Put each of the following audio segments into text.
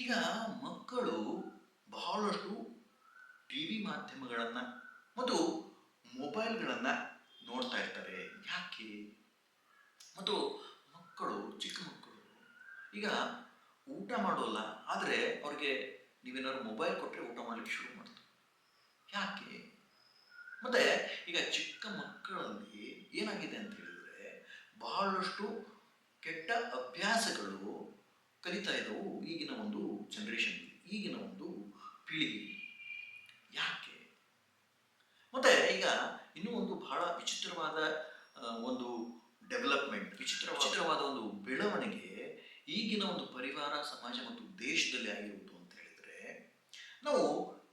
ಈಗ ಮಕ್ಕಳು ಬಹಳಷ್ಟು ಟಿ ವಿ ಮಾಧ್ಯಮಗಳನ್ನು ಮತ್ತು ಮೊಬೈಲ್ಗಳನ್ನು ನೋಡ್ತಾ ಇರ್ತಾರೆ. ಯಾಕೆ? ಮತ್ತು ಮಕ್ಕಳು, ಚಿಕ್ಕ ಮಕ್ಕಳು ಈಗ ಊಟ ಮಾಡೋಲ್ಲ, ಆದರೆ ಅವ್ರಿಗೆ ನೀವೇನಾದ್ರು ಮೊಬೈಲ್ ಕೊಟ್ಟರೆ ಊಟ ಮಾಡಲಿಕ್ಕೆ ಶುರು ಮಾಡ್ತಾರೆ. ಯಾಕೆ? ಮತ್ತೆ ಈಗ ಚಿಕ್ಕ ಮಕ್ಕಳಲ್ಲಿ ಏನಾಗಿದೆ ಅಂತ ಹೇಳಿದ್ರೆ ಬಹಳಷ್ಟು ಕೆಟ್ಟ ಅಭ್ಯಾಸಗಳು ಕಲಿತಾ ಇದ್ದವು ಈಗಿನ ಒಂದು ಜನರೇಷನ್ ಈಗಿನ ಒಂದು ಪೀಳಿಗೆ. ಯಾಕೆ? ಮತ್ತೆ ಈಗ ಇನ್ನೂ ಒಂದು ಬಹಳ ವಿಚಿತ್ರವಾದ ಒಂದು ಡೆವಲಪ್ಮೆಂಟ್ ವಿಚಿತ್ರ ವಿಚಿತ್ರವಾದ ಒಂದು ಬೆಳವಣಿಗೆ ಈಗಿನ ಒಂದು ಪರಿವಾರ, ಸಮಾಜ ಮತ್ತು ದೇಶದಲ್ಲಿ ಆಗಿರುವುದು ಅಂತ ಹೇಳಿದ್ರೆ, ನಾವು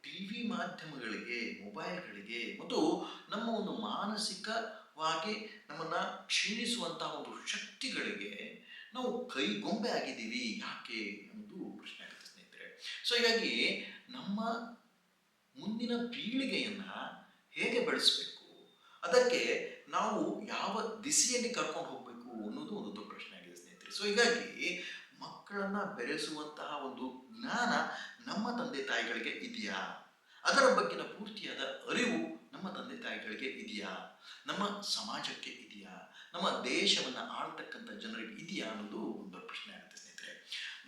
ಟಿ ವಿ ಮಾಧ್ಯಮಗಳಿಗೆ ಮೊಬೈಲ್ಗಳಿಗೆ ಮತ್ತು ನಮ್ಮ ಒಂದು ಮಾನಸಿಕವಾಗಿ ನಮ್ಮನ್ನ ಕ್ಷೀಣಿಸುವಂತಹ ಒಂದು ಶಕ್ತಿಗಳಿಗೆ ನಾವು ಕೈಗೊಂಬೆ ಆಗಿದ್ದೀವಿ, ಯಾಕೆ ಅನ್ನೋದು ಪ್ರಶ್ನೆ ಆಗುತ್ತೆ ಸ್ನೇಹಿತರೆ. ಸೊ ಹೀಗಾಗಿ ನಮ್ಮ ಮುಂದಿನ ಪೀಳಿಗೆಯನ್ನ ಹೇಗೆ ಬೆಳೆಸಬೇಕು? ಅದಕ್ಕೆ ನಾವು ಯಾವ ದಿಸೆಯಲ್ಲಿ ಕರ್ಕೊಂಡು ಹೋಗಬೇಕು ಅನ್ನೋದು ಒಂದು ದೊಡ್ಡ ಪ್ರಶ್ನೆ ಆಗಿದೆ ಸ್ನೇಹಿತರೆ. ಸೊ ಹೀಗಾಗಿ ಮಕ್ಕಳನ್ನ ಬೆರೆಸುವಂತಹ ಒಂದು ಜ್ಞಾನ ನಮ್ಮ ತಂದೆ ತಾಯಿಗಳಿಗೆ ಇದೆಯಾ? ಅದರ ಬಗ್ಗಿನ ಪೂರ್ತಿಯಾದ ಅರಿವು ನಮ್ಮ ತಂದೆ ತಾಯಿಗಳಿಗೆ ಇದೆಯಾ? ನಮ್ಮ ಸಮಾಜಕ್ಕೆ ಇದೆಯಾ? ನಮ್ಮ ದೇಶವನ್ನ ಇದೆಯಾ ಅನ್ನೋದು ಒಂದು ದೊಡ್ಡ ಪ್ರಶ್ನೆ ಆಗುತ್ತೆ ಸ್ನೇಹಿತರೆ.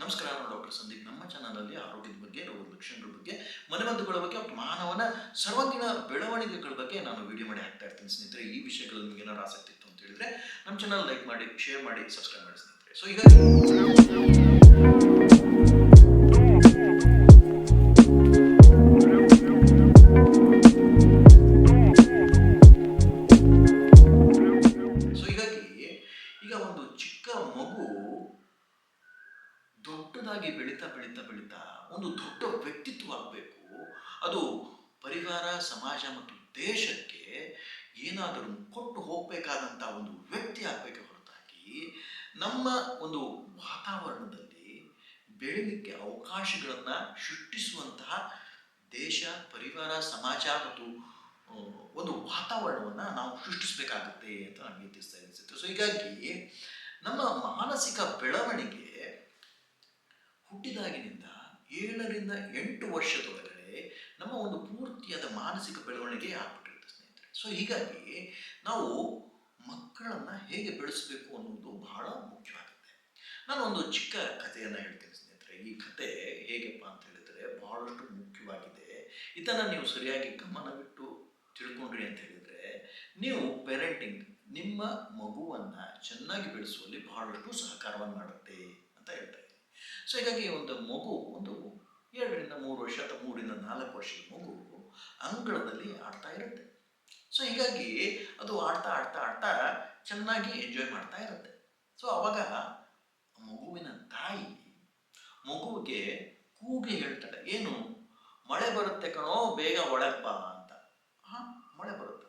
ನಮಸ್ಕಾರ, ನಾನು ಡಾಕ್ಟರ್ ಸಂದೀಪ್. ನಮ್ಮ ಚಾನಲಲ್ಲಿ ಆರೋಗ್ಯದ ಬಗ್ಗೆ, ರೋಗದ ಲಕ್ಷಣಗಳ ಬಗ್ಗೆ ಮನೆಮದ್ದುಗಳ ಬಗ್ಗೆ ಮಾನವನ ಸರ್ವಾಂಗೀಣ ಬೆಳವಣಿಗೆಗಳ ಬಗ್ಗೆ ನಾನು ವಿಡಿಯೋ ಮಾಡಿ ಹಾಕ್ತಾ ಇರ್ತೀನಿ ಸ್ನೇಹಿತರೆ. ಈ ವಿಷಯಗಳಲ್ಲಿ ನಿಮ್ಗೆ ಏನಾದ್ರು ಆಸಕ್ತಿ ಇತ್ತು ಅಂತ ಹೇಳಿದ್ರೆ, ನಮ್ಮ ಚಾನಲ್ ಲೈಕ್ ಮಾಡಿ ಶೇರ್ ಮಾಡಿ ಸಬ್ಸ್ಕ್ರೈಬ್ ಮಾಡಿ ಸ್ನೇಹಿತರೆ. ಸೊ ಈಗ ಬೆಳೀತಾ ಒಂದು ದೊಡ್ಡ ವ್ಯಕ್ತಿತ್ವ ಆಗಬೇಕು ಅದು ಪರಿವಾರ, ಸಮಾಜ ಮತ್ತು ದೇಶಕ್ಕೆ ಏನಾದರೂ ಕೊಟ್ಟು ಹೋಗಬೇಕಾದಂಥ ಒಂದು ವ್ಯಕ್ತಿ ಆಗಬೇಕು ಹೊರತಾಗಿ ನಮ್ಮ ಒಂದು ವಾತಾವರಣದಲ್ಲಿ ಬೆಳೀಲಿಕ್ಕೆ ಅವಕಾಶಗಳನ್ನು ಸೃಷ್ಟಿಸುವಂತಹ ದೇಶ, ಪರಿವಾರ, ಸಮಾಜ ಮತ್ತು ಒಂದು ವಾತಾವರಣವನ್ನು ನಾವು ಸೃಷ್ಟಿಸಬೇಕಾಗುತ್ತೆ ಅಂತ ನನಗೆ ತಿಳಿಸ್ತಾ ಅನಿಸುತ್ತೆ. ಸೊ ಹೀಗಾಗಿ ನಮ್ಮ ಮಾನಸಿಕ ಬೆಳವಣಿಗೆ ಹುಟ್ಟಿದಾಗಿನಿಂದ ಏಳರಿಂದ ಎಂಟು ವರ್ಷದೊಳಗಡೆ ನಮ್ಮ ಒಂದು ಪೂರ್ತಿಯಾದ ಮಾನಸಿಕ ಬೆಳವಣಿಗೆ ಆಗ್ಬಿಟ್ಟಿರುತ್ತೆ ಸ್ನೇಹಿತರೆ. ಸೊ ಹೀಗಾಗಿ ನಾವು ಮಕ್ಕಳನ್ನ ಹೇಗೆ ಬೆಳೆಸಬೇಕು ಅನ್ನೋದು ಬಹಳ ಮುಖ್ಯವಾಗುತ್ತೆ. ನಾನು ಒಂದು ಚಿಕ್ಕ ಕಥೆಯನ್ನು ಹೇಳ್ತೀನಿ ಸ್ನೇಹಿತರೆ. ಈ ಕತೆ ಹೇಗಪ್ಪ ಅಂತ ಹೇಳಿದರೆ ಬಹಳಷ್ಟು ಮುಖ್ಯವಾಗಿದೆ. ಇದನ್ನು ನೀವು ಸರಿಯಾಗಿ ಗಮನವಿಟ್ಟು ತಿಳ್ಕೊಂಡ್ರಿ ಅಂತ ಹೇಳಿದರೆ, ನೀವು ಪೇರೆಂಟಿಂಗ್ ನಿಮ್ಮ ಮಗುವನ್ನ ಚೆನ್ನಾಗಿ ಬೆಳೆಸುವಲ್ಲಿ ಬಹಳಷ್ಟು ಸಹಕಾರವನ್ನು ಮಾಡುತ್ತೆ ಅಂತ ಹೇಳ್ತಾ ಇದ್ದೀನಿ. ಸೊ ಹೀಗಾಗಿ ಒಂದು ಮಗು, ಒಂದು ಎರಡರಿಂದ ಮೂರು ವರ್ಷ ಅಥವಾ ಮೂರಿಂದ ನಾಲ್ಕು ವರ್ಷದ ಮಗು ಅಂಗಳದಲ್ಲಿ ಆಡ್ತಾ ಇರುತ್ತೆ. ಸೊ ಹೀಗಾಗಿ ಅದು ಆಡ್ತಾ ಆಡ್ತಾ ಆಡ್ತಾ ಚೆನ್ನಾಗಿ ಎಂಜಾಯ್ ಮಾಡ್ತಾ ಇರುತ್ತೆ. ಸೊ ಅವಾಗ ಮಗುವಿನ ತಾಯಿ ಮಗುವಿಗೆ ಕೂಗಿ ಹೇಳ್ತಾಳೆ, ಏನು? ಮಳೆ ಬರುತ್ತೆ ಕಣೋ, ಬೇಗ ಒಳಗೆ ಬಾ ಅಂತ. ಹಾ, ಮಳೆ ಬರುತ್ತೆ?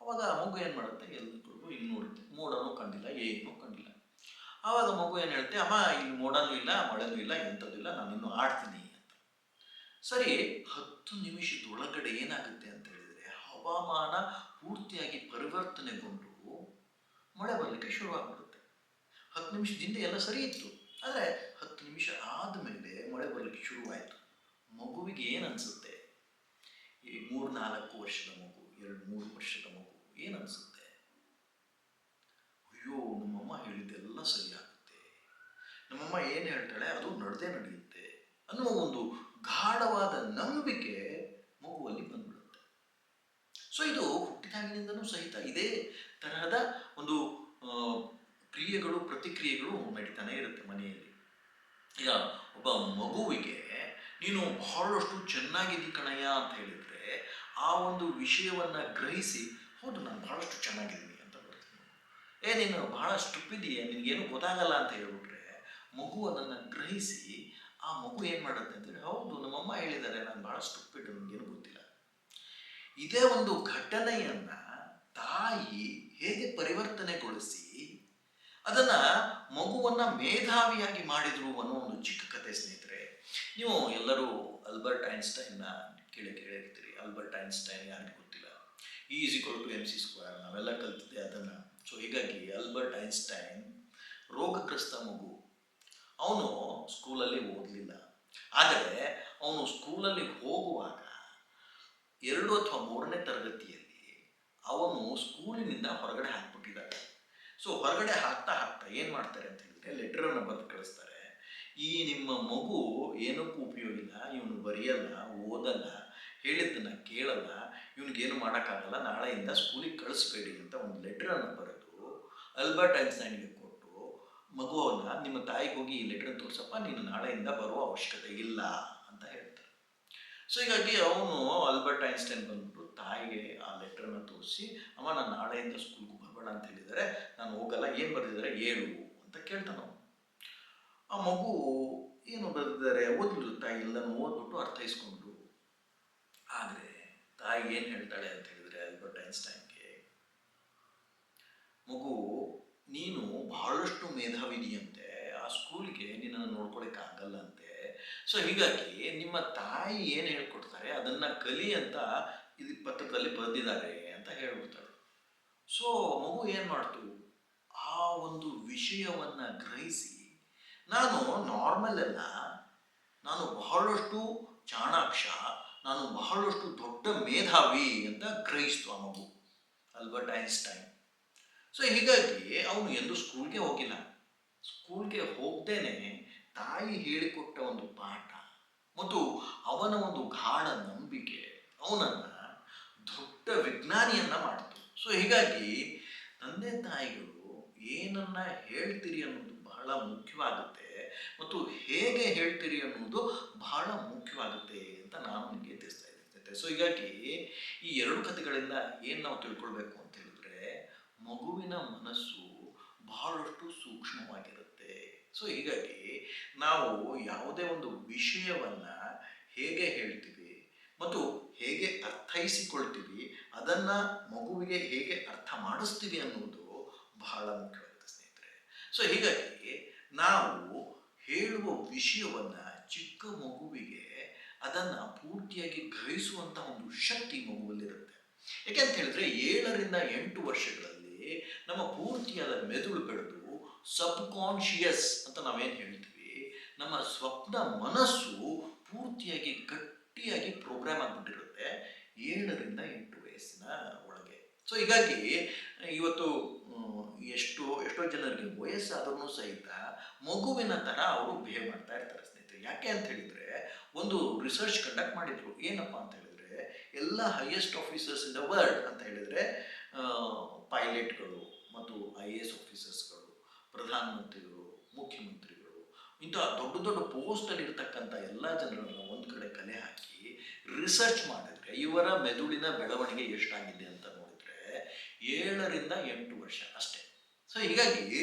ಅವಾಗ ಮಗು ಏನು ಮಾಡುತ್ತೆ? ಎಲ್ಲರಿಗೂ ಹಿಂಗೆ ನೋಡುತ್ತೆ, ಮೋಡನೂ ಕಂಡಿಲ್ಲ, ಏನೂ ಕಂಡಿಲ್ಲ. ಆವಾಗ ಮಗು ಏನು ಹೇಳುತ್ತೆ ಅಮ್ಮ, ಇಲ್ಲಿ ಮೋಡನೂ ಇಲ್ಲ ಮಳೆನೂ ಇಲ್ಲ, ಎಂಥದ್ದು ಇಲ್ಲ, ನಾನು ಇನ್ನೂ ಆಡ್ತೀನಿ ಅಂತ. ಸರಿ, ಹತ್ತು ನಿಮಿಷದೊಳಗಡೆ ಏನಾಗುತ್ತೆ ಅಂತ ಹೇಳಿದರೆ, ಹವಾಮಾನ ಪೂರ್ತಿಯಾಗಿ ಪರಿವರ್ತನೆಗೊಂಡು ಮಳೆ ಬರಲಿಕ್ಕೆ ಶುರುವಾಗ್ಬಿಡುತ್ತೆ. ಹತ್ತು ನಿಮಿಷದಿಂದ ಎಲ್ಲ ಸರಿ ಇತ್ತು. ಆದರೆ ಹತ್ತು ನಿಮಿಷ ಆದಮೇಲೆ ಮಳೆ ಬರಲಿಕ್ಕೆ ಶುರುವಾಯಿತು. ಮಗುವಿಗೆ ಏನು ಅನಿಸುತ್ತೆ? ಈ ಮೂರು ನಾಲ್ಕು ವರ್ಷದ ಮಗು, ಎರಡು ಮೂರು ವರ್ಷದ ಮಗು, ಏನು ಅನಿಸುತ್ತೆ ಅಯ್ಯೋ ನಮ್ಮಮ್ಮ ಹೇಳಿದ್ದೆಲ್ಲ ಸರಿಯಾಗುತ್ತೆ ನಮ್ಮಮ್ಮ ಏನು ಹೇಳ್ತಾಳೆ ಅದು ನಡೆದೇ ನಡೆಯುತ್ತೆ ಅನ್ನುವ ಒಂದು ಗಾಢವಾದ ನಂಬಿಕೆ ಮಗುವಲ್ಲಿ ಬಂದ್ಬಿಡುತ್ತೆ. ಸೊ ಇದು ಹುಟ್ಟಿದಾಗಿನಿಂದನೂ ಸಹಿತ ಇದೇ ತರಹದ ಒಂದು ಕ್ರಿಯೆಗಳು, ಪ್ರತಿಕ್ರಿಯೆಗಳು ನಡೀತಾನೆ ಇರುತ್ತೆ ಮನೆಯಲ್ಲಿ. ಈಗ ಒಬ್ಬ ಮಗುವಿಗೆ, ನೀನು ಬಹಳಷ್ಟು ಚೆನ್ನಾಗಿದ್ದಿ ಕಣಯ್ಯ ಅಂತ ಹೇಳಿದ್ರೆ, ಆ ಒಂದು ವಿಷಯವನ್ನ ಗ್ರಹಿಸಿ, ಹೌದು, ನಾನು ಬಹಳಷ್ಟು ಚೆನ್ನಾಗಿದ್ದೀನಿ ಅಂತ ಬರ್ತೀನಿ ಏ, ನೀನು ಬಹಳ ಸ್ಟುಪಿದೀಯ ನಿನಗೇನು ಗೊತ್ತಾಗಲ್ಲ ಅಂತ ಹೇಳ್ಬಿಟ್ರೆ, ಮಗು ಅದನ್ನು ಗ್ರಹಿಸಿ ಆ ಮಗು ಏನು ಮಾಡುತ್ತೆ ಅಂತೇಳಿ ಹೌದು, ನಮ್ಮಮ್ಮ ಹೇಳಿದ್ದಾರೆ, ನಾನು ಬಹಳ ಸ್ಟುಪ್ಪಿಟ್ಟು ನನಗೇನು ಗೊತ್ತಿಲ್ಲ. ಇದೇ ಒಂದು ಘಟನೆಯನ್ನ ತಾಯಿ ಹೇಗೆ ಪರಿವರ್ತನೆಗೊಳಿಸಿ, ಅದನ್ನ ಮಗುವನ್ನ ಮೇಧಾವಿಯಾಗಿ ಮಾಡಿದ್ರು ಅನ್ನೋ ಒಂದು ಚಿಕ್ಕ ಕತೆ ಸ್ನೇಹಿತರೆ. ನೀವು ಎಲ್ಲರೂ ಅಲ್ಬರ್ಟ್ ಐನ್ಸ್ಟೈನ್ನ ಕೇಳಿ ಕೇಳಿರ್ತೀರಿ. ಅಲ್ಬರ್ಟ್ ಐನ್ಸ್ಟೈನ್ ಯಾರಿಗೂ ಗೊತ್ತಿಲ್ಲ. Is equal to M C square ನಾವೆಲ್ಲ ಕಲ್ತಿದ್ದೆ ಅದನ್ನ. ಸೊ ಹೀಗಾಗಿ ಅಲ್ಬರ್ಟ್ ಐನ್ಸ್ಟೈನ್ ರೋಗಗ್ರಸ್ತ ಮಗು. ಅವನು ಸ್ಕೂಲಲ್ಲಿ ಓದಲಿಲ್ಲ. ಆದರೆ ಅವನು ಸ್ಕೂಲಲ್ಲಿ ಹೋಗುವಾಗ ಎರಡು ಅಥವಾ ಮೂರನೇ ತರಗತಿಯಲ್ಲಿ ಅವನು ಸ್ಕೂಲಿನಿಂದ ಹೊರಗಡೆ ಹಾಕ್ಬಿಟ್ಟಿದ್ದಾರೆ ಸೊ ಹೊರಗಡೆ ಹಾಕ್ತಾ ಹಾಕ್ತಾ ಏನು ಮಾಡ್ತಾರೆ ಅಂತ ಹೇಳಿದ್ರೆ ಲೆಟ್ರನ್ನು ಬರೆದು ಕಳಿಸ್ತಾರೆ. ಈ ನಿಮ್ಮ ಮಗು ಏನಕ್ಕೂ ಉಪಯೋಗ ಇಲ್ಲ ಇವನು ಬರೆಯಲ್ಲ, ಓದಲ್ಲ, ಹೇಳಿದ್ದನ್ನು ಕೇಳಲ್ಲ, ಇವನಿಗೇನು ಮಾಡೋಕ್ಕಾಗಲ್ಲ, ನಾಳೆಯಿಂದ ಸ್ಕೂಲಿಗೆ ಕಳಿಸ್ಬೇಡಿ ಅಂತ ಒಂದು ಲೆಟ್ರನ್ನು ಬರೆದು ಅಲ್ಬರ್ಟ್ ಐನ್ಸ್ಟೈನ್ಗೆ ಮಗುವನ್ನ ನಿಮ್ಮ ತಾಯಿಗೆ ಹೋಗಿ ಈ ಲೆಟರ್ ತೋರಿಸಪ್ಪ, ನೀನು ನಾಳೆಯಿಂದ ಬರುವ ಅವಶ್ಯಕತೆ ಇಲ್ಲ ಅಂತ ಹೇಳ್ತಾರೆ. ಸೊ ಹೀಗಾಗಿ ಅವನು ಆಲ್ಬರ್ಟ್ ಐನ್ಸ್ಟೈನ್ ಬಂದ್ಬಿಟ್ಟು ತಾಯಿಗೆ ಆ ಲೆಟ್ರನ್ನ ತೋರಿಸಿ, ಅಮ್ಮ, ನಾನು ನಾಳೆಯಿಂದ ಸ್ಕೂಲ್ಗೆ ಬರಬೇಡ ಅಂತ ಹೇಳಿದರೆ, ನಾನು ಹೋಗಲ್ಲ, ಏನು ಬರೆದಿದ್ದಾರೆ ಏಳು ಅಂತ ಕೇಳ್ತಾನ ಆ ಮಗು ಏನು ಬರೆದಿದ್ದಾರೆ ಓದಿದ್ರು ತಾಯಿ ಎಲ್ಲನೂ ಓದ್ಬಿಟ್ಟು ಅರ್ಥೈಸ್ಕೊಂಡ್ರು ಆದರೆ ತಾಯಿ ಏನು ಹೇಳ್ತಾಳೆ ಅಂತ ಹೇಳಿದರೆ ಆಲ್ಬರ್ಟ್ ಐನ್ಸ್ಟೈನ್ಗೆ, ಮಗು ನೀನು ಬಹಳಷ್ಟು ಮೇಧಾವಿನಿಯಂತೆ, ಆ ಸ್ಕೂಲ್ಗೆ ನಿನ್ನನ್ನು ನೋಡ್ಕೊಳಕ್ಕೆ ಆಗಲ್ಲಂತೆ ಸೊ ಹೀಗಾಗಿ ನಿಮ್ಮ ತಾಯಿ ಏನು ಹೇಳ್ಕೊಡ್ತಾರೆ? ಅದನ್ನು ಕಲಿ ಅಂತ ಇದು ಪತ್ರದಲ್ಲಿ ಬರೆದಿದ್ದಾರೆ ಅಂತ ಹೇಳ್ಬಿಡ್ತಾಳೆ. ಸೊ ಮಗು ಏನು ಮಾಡ್ತು? ಆ ಒಂದು ವಿಷಯವನ್ನು ಗ್ರಹಿಸಿ, ನಾನು ನಾರ್ಮಲ್ ಅಲ್ಲ, ನಾನು ಬಹಳಷ್ಟು ಚಾಣಾಕ್ಷ, ನಾನು ಬಹಳಷ್ಟು ದೊಡ್ಡ ಮೇಧಾವಿ ಅಂತ ಗ್ರಹಿಸ್ತು ಆ ಮಗು. Albert Einstein. ಸೊ ಹೀಗಾಗಿ ಅವನು ಎಂದು ಸ್ಕೂಲ್ಗೆ ಹೋಗಿಲ್ಲ. ಸ್ಕೂಲ್ಗೆ ಹೋಗ್ದೇನೆ ತಾಯಿ ಹೇಳಿಕೊಟ್ಟ ಒಂದು ಪಾಠ ಮತ್ತು ಅವನ ಒಂದು ಗಾಢ ನಂಬಿಕೆ ಅವನನ್ನು ದೊಡ್ಡ ವಿಜ್ಞಾನಿಯನ್ನ ಮಾಡಿತು. ಸೊ ಹೀಗಾಗಿ ತಂದೆ ತಾಯಿಗಳು ಏನನ್ನ ಹೇಳ್ತೀರಿ ಅನ್ನೋದು ಬಹಳ ಮುಖ್ಯವಾಗುತ್ತೆ ಮತ್ತು ಹೇಗೆ ಹೇಳ್ತೀರಿ ಅನ್ನೋದು ಬಹಳ ಮುಖ್ಯವಾಗುತ್ತೆ ಅಂತ ನಾನು ನಿಮಗೆ ತಿಳಿಸ್ತಾ ಇದ್ದೇನೆ. ಸೊ ಹೀಗಾಗಿ ಈ ಎರಡು ಕಥೆಗಳಿಂದ ಏನು ನಾವು ತಿಳ್ಕೊಳ್ಬೇಕು ಮಗುವಿನ ಮನಸ್ಸು ಬಹಳಷ್ಟು ಸೂಕ್ಷ್ಮವಾಗಿರುತ್ತೆ. ಸೊ ಹೀಗಾಗಿ ನಾವು ಯಾವುದೇ ಒಂದು ವಿಷಯವನ್ನ ಹೇಗೆ ಹೇಳ್ತೀವಿ ಮತ್ತು ಹೇಗೆ ಅರ್ಥೈಸಿಕೊಳ್ತೀವಿ, ಅದನ್ನ ಮಗುವಿಗೆ ಹೇಗೆ ಅರ್ಥ ಮಾಡಿಸ್ತೀವಿ ಅನ್ನೋದು ಬಹಳ ಮುಖ್ಯವಾಗುತ್ತೆ ಸ್ನೇಹಿತರೆ. ಸೊ ಹೀಗಾಗಿ ನಾವು ಹೇಳುವ ವಿಷಯವನ್ನ ಚಿಕ್ಕ ಮಗುವಿಗೆ ಅದನ್ನ ಪೂರ್ತಿಯಾಗಿ ಗ್ರಹಿಸುವಂತಹ ಒಂದು ಶಕ್ತಿ ಮಗುವಲ್ಲಿರುತ್ತೆ ಯಾಕೆಂತ ಹೇಳಿದ್ರೆ ಏಳರಿಂದ ಎಂಟು ವರ್ಷಗಳಲ್ಲಿ ನಮ್ಮ ಪೂರ್ತಿಯಾದ ಮೆದುಳು ಬೆಳೆದು ಸಬ್ ಕಾನ್ಶಿಯಸ್ ಅಂತ ನಾವೇನು ಹೇಳ್ತೀವಿ, ನಮ್ಮ ಸ್ವಪ್ನ ಮನಸ್ಸು ಪೂರ್ತಿಯಾಗಿ ಗಟ್ಟಿಯಾಗಿ ಪ್ರೋಗ್ರಾಮ್ ಆಗಿಬಿಟ್ಟಿರುತ್ತೆ ಏಳರಿಂದ ಎಂಟು ವಯಸ್ಸಿನ ಒಳಗೆ. ಸೊ ಹೀಗಾಗಿ, ಇವತ್ತು ಎಷ್ಟೋ, ಎಷ್ಟು ಜನರಿಗೆ ವಯಸ್ಸಾದ್ರೂ ಸಹಿತ ಮಗುವಿನ ಥರ ಅವರು ಬಿಹೇವ್ ಮಾಡ್ತಾ ಇರ್ತಾರೆ ಸ್ನೇಹಿತರೆ. ಯಾಕೆ ಅಂತ ಹೇಳಿದ್ರೆ, ಒಂದು ರಿಸರ್ಚ್ ಕಂಡಕ್ಟ್ ಮಾಡಿದ್ರು. ಏನಪ್ಪ ಅಂತ ಹೇಳಿದ್ರೆ, ಎಲ್ಲ highest officers in the world ಅಂತ ಹೇಳಿದ್ರೆ ಪೈಲಟ್ಗಳು ಮತ್ತು ಐ ಎ ಎಸ್ ಆಫೀಸರ್ಸ್ಗಳು, ಪ್ರಧಾನಮಂತ್ರಿಗಳು, ಮುಖ್ಯಮಂತ್ರಿಗಳು, ಇಂಥ ದೊಡ್ಡ ದೊಡ್ಡ ಪೋಸ್ಟಲ್ಲಿ ಇರ್ತಕ್ಕಂಥ ಎಲ್ಲ ಜನರನ್ನು ಒಂದು ಕಡೆ ಕಲೆ ಹಾಕಿ ರಿಸರ್ಚ್ ಮಾಡಿದ್ರೆ, ಇವರ ಮೆದುಳಿನ ಬೆಳವಣಿಗೆ ಎಷ್ಟಾಗಿದೆ ಅಂತ ನೋಡಿದರೆ ಏಳರಿಂದ ಎಂಟು ವರ್ಷ ಅಷ್ಟೇ. ಸೊ ಹೀಗಾಗಿ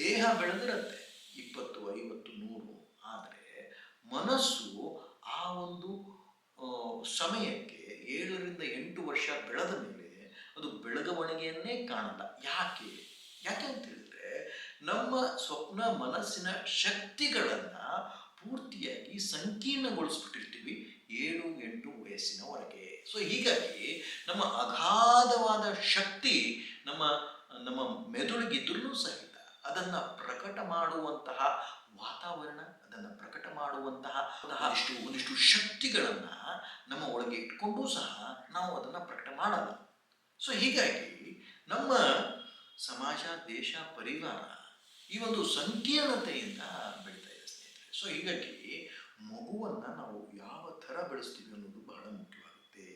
ದೇಹ ಬೆಳೆದಿರತ್ತೆ, ಇಪ್ಪತ್ತು, ಐವತ್ತು, ನೂರು, ಆದರೆ ಮನಸ್ಸು ಆ ಒಂದು ಸಮಯಕ್ಕೆ ಏಳರಿಂದ ಎಂಟು ವರ್ಷ ಬೆಳೆದ ಮೇಲೆ ಅದು ಬೆಳಗವಣಿಗೆಯನ್ನೇ ಕಾಣಲ್ಲ ಯಾಕೆ? ಯಾಕೆ ಅಂತ ಹೇಳಿದ್ರೆ ನಮ್ಮ ಸ್ವಪ್ನ ಮನಸ್ಸಿನ ಶಕ್ತಿಗಳನ್ನು ಪೂರ್ತಿಯಾಗಿ ಸಂಕೀರ್ಣಗೊಳಿಸ್ಬಿಟ್ಟಿರ್ತೀವಿ ಏಳು ಎಂಟು ವಯಸ್ಸಿನವರೆಗೆ ಸೊ ಹೀಗಾಗಿ ನಮ್ಮ ಅಗಾಧವಾದ ಶಕ್ತಿ ನಮ್ಮ ನಮ್ಮ ಮೆದುಳಿಗಿದ್ರೂ ಸಹಿತ ಅದನ್ನ ಪ್ರಕಟ ಮಾಡುವಂತಹ ವಾತಾವರಣ, ಅದನ್ನು ಪ್ರಕಟ ಮಾಡುವಂತಹ ಒಂದಿಷ್ಟು ಒಂದಿಷ್ಟು ಶಕ್ತಿಗಳನ್ನು ನಮ್ಮ ಒಳಗೆ ಇಟ್ಕೊಂಡು ಸಹ ನಾವು ಅದನ್ನ ಪ್ರಕಟ ಮಾಡಲ್ಲ. ಸೊ ಹೀಗಾಗಿ ನಮ್ಮ ಸಮಾಜ, ದೇಶ, ಪರಿವಾರ ಈ ಒಂದು ಸಂಕೀರ್ಣತೆಯಿಂದ ಬೆಳೀತಾ ಇದೆ ಸ್ನೇಹಿತರೆ. ಸೊ ಹೀಗಾಗಿ ಮಗುವನ್ನು ನಾವು ಯಾವ ಥರ ಬೆಳೆಸ್ತೀವಿ ಅನ್ನೋದು ಬಹಳ ಮುಖ್ಯವಾಗುತ್ತೆ.